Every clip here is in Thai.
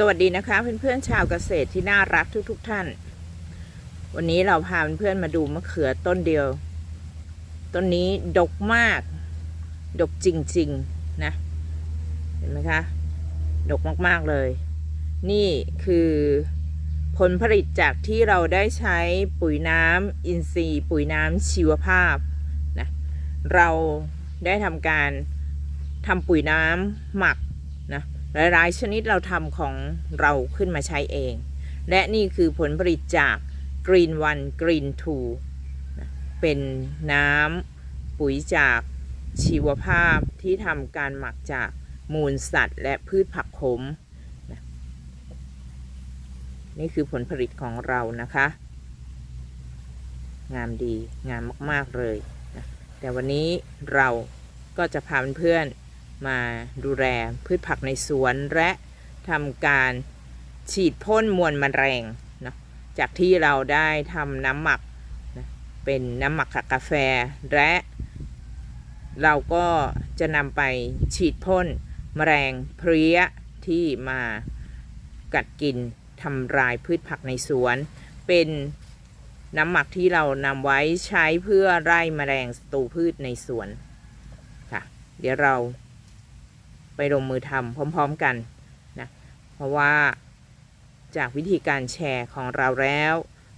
สวัสดีนะคะเพื่อนๆชาวเกษตรที่น่ารักทุกๆทท่าน วันนี้เราพาเพื่อนๆมาดูมะเขือต้นเดียว ต้นนี้ดกมาก ดกจริงๆนะ เห็นไหมคะ ดกมากๆเลย นี่คือผลผลิตจากที่เราได้ใช้ปุ๋ยน้ำอินทรีย์ ปุ๋ยน้ำชีวภาพนะเราได้ทำการทำปุ๋ยน้ำหมัก หลายๆ ชนิดเราทำของเราขึ้นมาใช้เอง และนี่คือผลผลิตจาก Green One Green Two เป็นน้ำปุ๋ยจากชีวภาพที่ทำการหมักจากมูลสัตว์ และพืชผักขม นี่คือผลผลิตของเรานะคะ งามดีงามมาก ๆ เลย แต่วันนี้เราก็จะพาเพื่อนๆ มาดูแลพืชผักในสวนและทำการฉีดพ่นมวลแมลงเนาะจากที่เราได้ทำน้ำหมักนะเป็นน้ำหมักกาแฟ และเราก็จะนำไปฉีดพ่นแมลงเพลี้ยที่มากัดกินทำลายพืชผักในสวน เป็นน้ำหมักที่เรานำไว้ใช้เพื่อไล่แมลงศัตรูพืชในสวนค่ะ เดี๋ยวเรา ไปลงมือทำพร้อม ๆกันนะเพราะว่าจากวิธีการแชร์ของเราแล้ว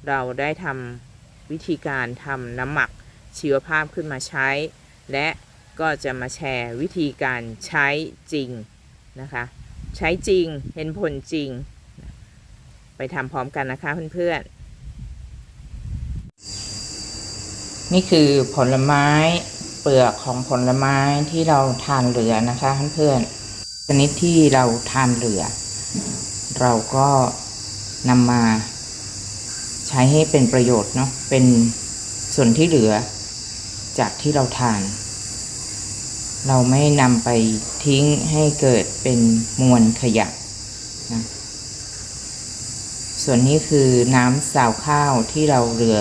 เราได้ทำวิธีการทำน้ำหมักชีวภาพขึ้นมาใช้ และก็จะมาแชร์วิธีการใช้จริงนะคะใช้จริงเห็นผลจริง ไปทำพร้อมกันนะคะเพื่อนๆนี่คือผลไม้ ลือกของผลไม้ที่เราทานเหลือนะคะเพื่อนๆชนิดที่เราทานเหลือ เราก็นำมาใช้ให้เป็นประโยชน์เนาะเป็นส่วนที่เหลือจากที่เราทาน เราไม่นำไปทิ้งให้เกิดเป็นมวลขยะนะส่วนนี้คือน้ำสาวข้าวที่เราเหลือ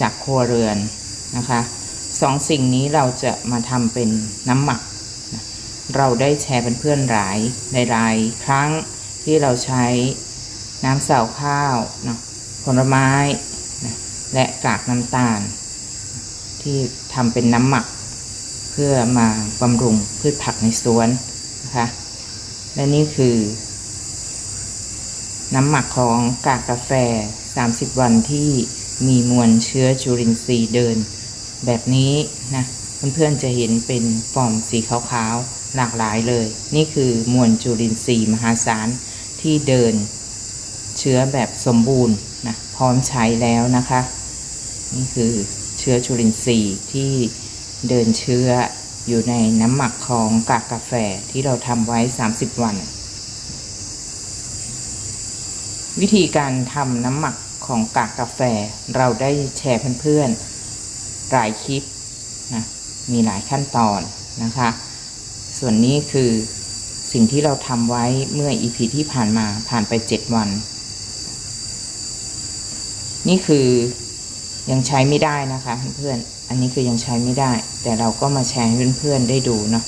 จากครัวเรือนนะคะ สองสิ่งนี้เราจะมาทำเป็นน้ำหมัก เราได้แชร์เป็นเพื่อนหลายหลายครั้งที่เราใช้น้ำสาวข้าวเนาะผลไม้นะและกากน้ำตาล ที่ทำเป็นน้ำหมัก เพื่อมาบำรุงพืชผักในสวนนะคะและนี่คือ น้ำหมักของกากกาแฟ 30 วันที่มีมวลเชื้อจุลินทรีย์เดิน แบบนี้นะเพื่อนๆจะเห็นเป็นฟอร์มสีขาวๆหลากหลายเลย นี่คือมวลจุลินทรีย์มหาศาลที่เดินเชื้อแบบสมบูรณ์นะพร้อมใช้แล้วนะคะ นี่คือเชื้อจุลินทรีย์ที่เดินเชื้ออยู่ในน้ำหมักของกากกาแฟที่เราทำไว้ 30 วัน วิธีการทำน้ำหมักของกากกาแฟเราได้แชร์เพื่อนๆ หลายคลิปนะมีหลายขั้นตอนนะคะ ส่วนนี้คือสิ่งที่เราทำไว้เมื่อ EP ที่ผ่านมาผ่านไป 7 วัน นี่คือยังใช้ไม่ได้นะคะเพื่อนอันนี้คือยังใช้ไม่ได้ แต่เราก็มาแชร์ให้เพื่อนๆได้ดูเนาะ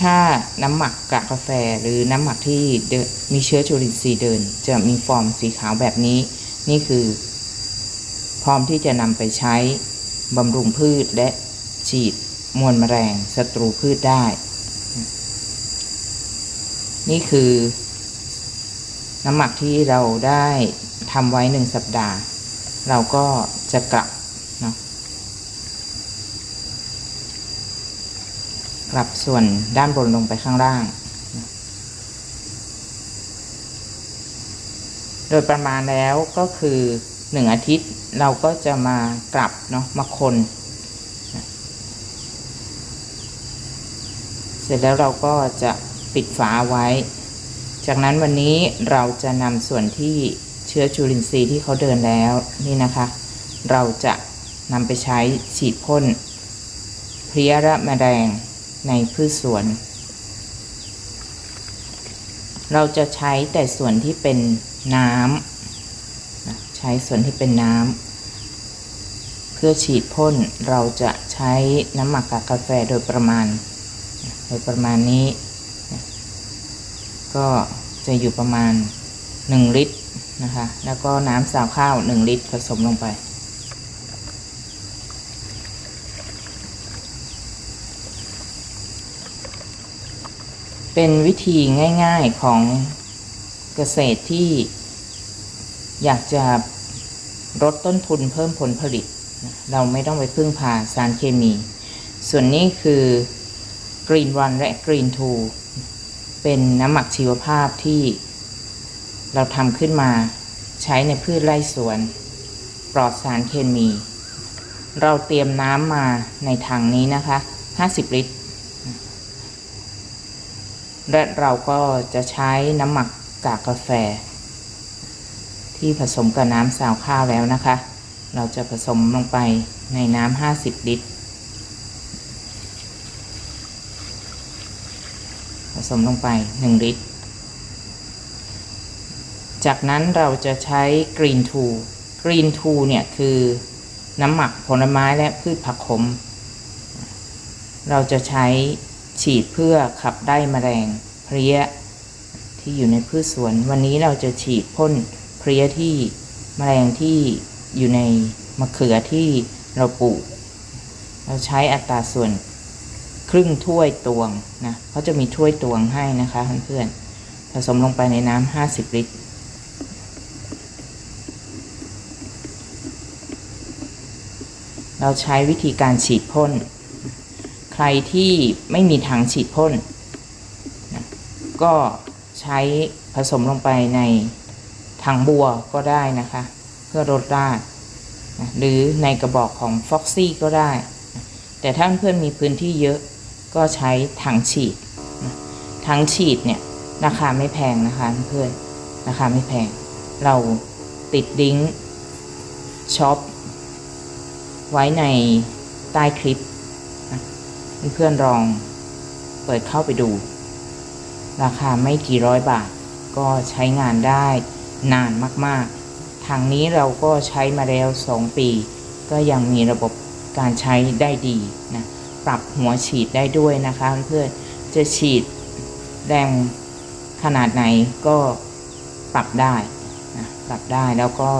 ถ้าน้ำหมักกากกาแฟหรือน้ำหมักที่มีเชื้อจุลินทรีย์เดิน จะมีฟอร์มสีขาวแบบนี้ นี่คือ พร้อมที่จะนำไปใช้ บำรุงพืชและฉีดมวลแมลงศัตรูพืชได้ นี่คือน้ำหมักที่เราได้ทำไว้หนึ่งสัปดาห์ เราก็จะกลับเนาะกลับส่วนด้านบนลงไปข้างล่าง โดยประมาณแล้วก็คือ หนึ่งอาทิตย์เราก็จะมากลับเนาะมาคน เสร็จแล้วเราก็จะปิดฝาไว้ จากนั้นวันนี้เราจะนำส่วนที่เชื้อจุลินทรีย์ที่เขาเดินแล้วนี่นะคะ เราจะนำไปใช้ฉีดพ่นเพลี้ยและแมลงในพืชสวน เราจะใช้แต่ส่วนที่เป็นน้ำ ใช้ส่วนที่เป็นน้ำเพื่อฉีดพ่นเราจะใช้น้ำหมักกากกาแฟโดยประมาณ โดยประมาณนี้ ก็จะอยู่ประมาณ 1 ลิตรนะคะ แล้วก็น้ำสาวข้าว 1 ลิตรผสมลงไปเป็นวิธีง่าย ๆของเกษตรที่ อยากจะลดต้นทุนเพิ่มผลผลิต เราไม่ต้องไปพึ่งพาสารเคมี ส่วนนี้คือ Green One และ Green Two เป็นน้ำหมักชีวภาพที่เราทำขึ้นมาใช้ในพืชไร่สวน ปลอดสารเคมี เราเตรียมน้ำมาในถังนี้นะคะ 50 ลิตร และเราก็จะใช้น้ำหมักกากกาแฟ ที่ผสมกับน้ำสาวข้าวแล้วนะคะ เราจะผสมลงไปในน้ำ50 ลิตร ผสมลงไป 1 ลิตร จากนั้นเราจะใช้ Green t o Green t o เนี่ยคือน้ำหมักผลไม้และพืชผักขม เราจะใช้ฉีดเพื่อขับได้แมลงเพลี้ยที่อยู่ในพืชสวน วันนี้เราจะฉีดพ่น เพลี้ยที่แมลงที่อยู่ในมะเขือที่เราปลูก เราใช้อัตราส่วนครึ่งถ้วยตวงนะเขาจะมีถ้วยตวงให้นะคะเพื่อนๆผสมลงไปในน้ำ50 ลิตร เราใช้วิธีการฉีดพ่น ใครที่ไม่มีถังฉีดพ่นนะก็ใช้ผสมลงไปใน ถังบัวก็ได้นะคะ เพื่อลดราดหรือในกระบอกของ Foxy ก็ได้ แต่ถ้าเพื่อนมีพื้นที่เยอะก็ใช้ถังฉีดถังฉีดเนี่ยราคาไม่แพงนะคะเพื่อนราคาไม่แพง เราติดลิงช็อปไว้ในใต้คลิปเพื่อนลองเปิดเข้าไปดู ราคาไม่กี่ร้อยบาทก็ใช้งานได้ นานมากๆ ทางนี้เราก็ใช้มาแล้ว 2 ปี ก็ยังมีระบบการใช้ได้ดีนะปรับหัวฉีดได้ด้วยนะคะเพื่อนจะฉีดแรงขนาดไหนก็ปรับได้นะปรับได้แล้วก็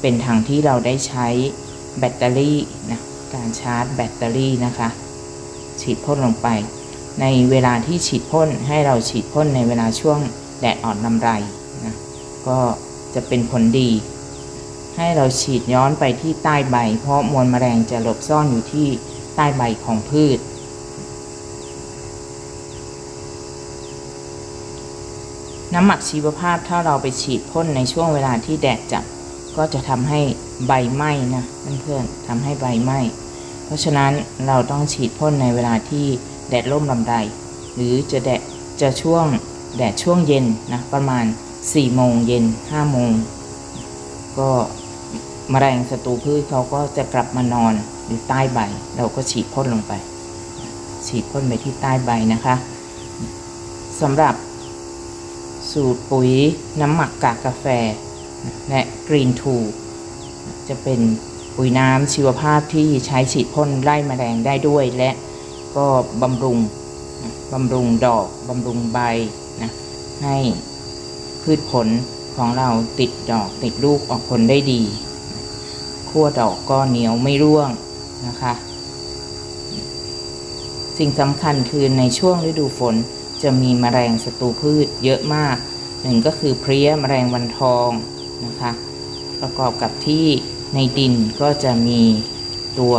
เป็นทางที่เราได้ใช้แบตเตอรี่นะการชาร์จแบตเตอรี่นะคะ ฉีดพ่นลงไป ในเวลาที่ฉีดพ่นให้เราฉีดพ่นในเวลาช่วงแดดอ่อนลำไร ก็จะเป็นผลดี ให้เราฉีดย้อนไปที่ใต้ใบ เพราะมวลแมลงจะหลบซ่อนอยู่ที่ใต้ใบของพืช น้ำหมักชีวภาพถ้าเราไปฉีดพ่นในช่วงเวลาที่แดดจัดก็จะทำให้ใบไหม้นะเพื่อนๆทำให้ใบไหม้ เพราะฉะนั้นเราต้องฉีดพ่นในเวลาที่แดดร่มลำไรหรือจะแดดจะช่วงแดดช่วงเย็นนะประมาณ 4โมงเย็น5โมงก็มแมลงศัตรูพืชเขาก็จะกลับมานอนอยู่ใต้ใบ เราก็ฉีดพ่นลงไป ฉีดพ่นไปที่ใต้ใบนะคะสำหรับสูตรปุ๋ยน้ำหมักกากกาแฟ และกรีนทูจะเป็นปุ๋ยน้ำชีวภาพที่ใช้ฉีดพ่นไล่แมลงได้ด้วย และก็บำรุงบำรุงดอกบำรุงใบนะให้ พืชผลของเราติดดอกติดลูกออกผลได้ดีขั้วดอกก็เหนียวไม่ร่วงนะคะ สิ่งสำคัญคือในช่วงฤดูฝนจะมีแมลงศัตรูพืชเยอะมาก หนึ่งก็คือเพลี้ยแมลงวันทองนะคะ ประกอบกับที่ในดินก็จะมีตัว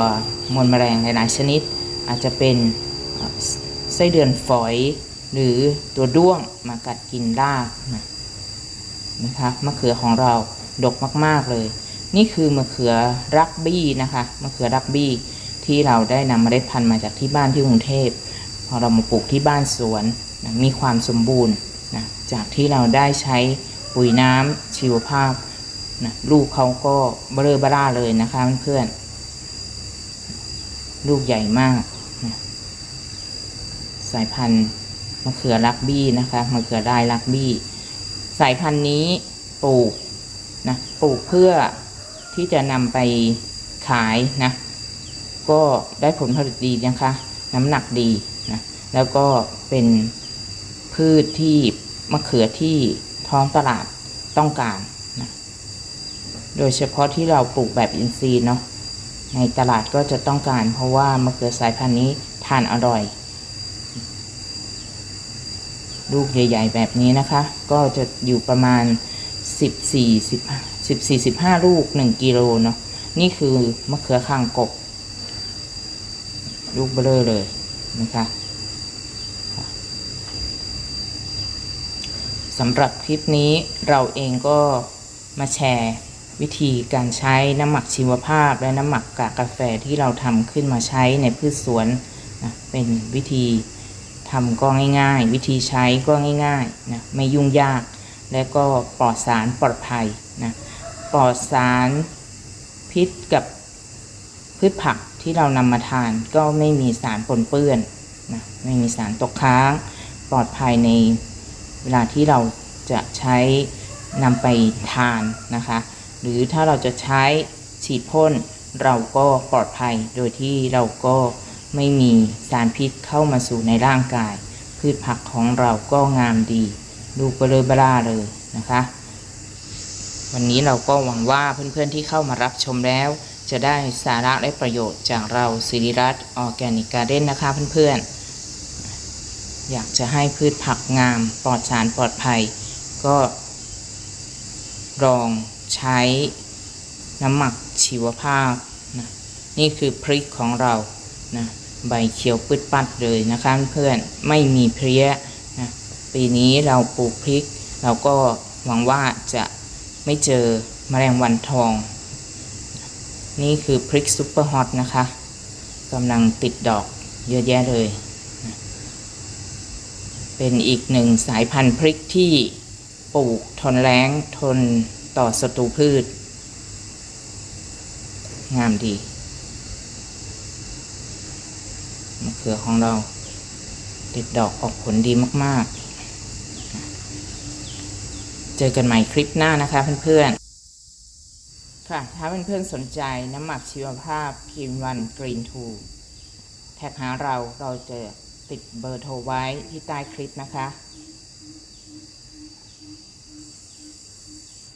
มวลแมลงหลาย ๆ ชนิด อาจจะเป็นไส้เดือนฝอยหรือตัวด้วงมากัดกินรากนะ นะคะมะเขือของเราดกมาก ๆเลย นี่คือมะเขือรักบี้นะคะมะเขือรักบี้ที่เราได้นำเมล็ดพันธุ์มาจากที่บ้านที่กรุงเทพพอเรามาปลูกที่บ้านสวนนะมีความสมบูรณ์นะจากที่เราได้ใช้ปุ๋ยน้ำชีวภาพนะลูกเขาก็เบลอเบล่าเลยนะคะเพื่อนๆลูกใหญ่มากนะสายพันธุ์มะเขือรักบี้นะคะมะเขือได้รักบี้ สายพันธุ์นี้ปลูกนะปลูกเพื่อที่จะนำไปขายนะก็ได้ผลผลิตดีนะคะน้ำหนักดีนะแล้วก็เป็นพืชที่มะเขือที่ท้องตลาดต้องการนะโดยเฉพาะที่เราปลูกแบบอินทรีย์เนาะในตลาดก็จะต้องการเพราะว่ามะเขือสายพันธุ์นี้ทานอร่อย ลูกใหญ่ ๆ แบบนี้นะคะ ก็จะอยู่ประมาณ 14 15 14 15 ลูก 1กิโลเนาะนี่คือมะเขือข้างกบ ลูกเบลอเลยนะคะสำหรับคลิปนี้เราเองก็มาแชร์วิธีการใช้น้ำหมักชีวภาพและน้ำหมักกากกาแฟที่เราทำขึ้นมาใช้ในพืชสวนนะเป็นวิธี ทำก็ง่ายๆ วิธีใช้ก็ง่ายๆนะไม่ยุ่งยาก และก็ปลอดสารปลอดภัยนะปลอดสารพิษกับพืชผักที่เรานำมาทานก็ไม่มีสารปนเปื้อนนะไม่มีสารตกค้าง ปลอดภัยในเวลาที่เราจะใช้นำไปทานนะคะ หรือถ้าเราจะใช้ฉีดพ่นเราก็ปลอดภัยโดยที่เราก็ ไม่มีสารพิษเข้ามาสู่ในร่างกาย พืชผักของเราก็งามดี ดูเบลอเบล่าเลยนะคะ วันนี้เราก็หวังว่าเพื่อนๆที่เข้ามารับชมแล้ว จะได้สาระและประโยชน์จากเราสิริรัตน์ออแกนิกการ์เด้นนะคะเพื่อนๆ อยากจะให้พืชผักงามปลอดสารปลอดภัย ก็ลองใช้น้ำหมักชีวภาพนะนี่คือพริกของเรานะ ใบเขียวปืดปัดเลยนะคะเพื่อนไม่มีเพลี้ยนะปีนี้เราปลูกพริก เราก็หวังว่าจะไม่เจอแมลงวันทอง นี่คือพริกซุปเปอร์ฮอตนะคะกำลังติดดอกเยอะแยะเลยนะเป็นอีกหนึ่งสายพันธุ์พริกที่ปลูกทนแล้งทนต่อศัตรูพืช งามดี มะเขือของเราติดดอกออกผลดีมาก ๆ เจอกันใหม่คลิปหน้านะคะเพื่อน ๆ ค่ะ ถ้าเพื่อน ๆ สนใจน้ำหมักชีวภาพคิมวันกรีนทูแท็กหาเราเราจะติดเบอร์โทรไว้ที่ใต้คลิปนะคะ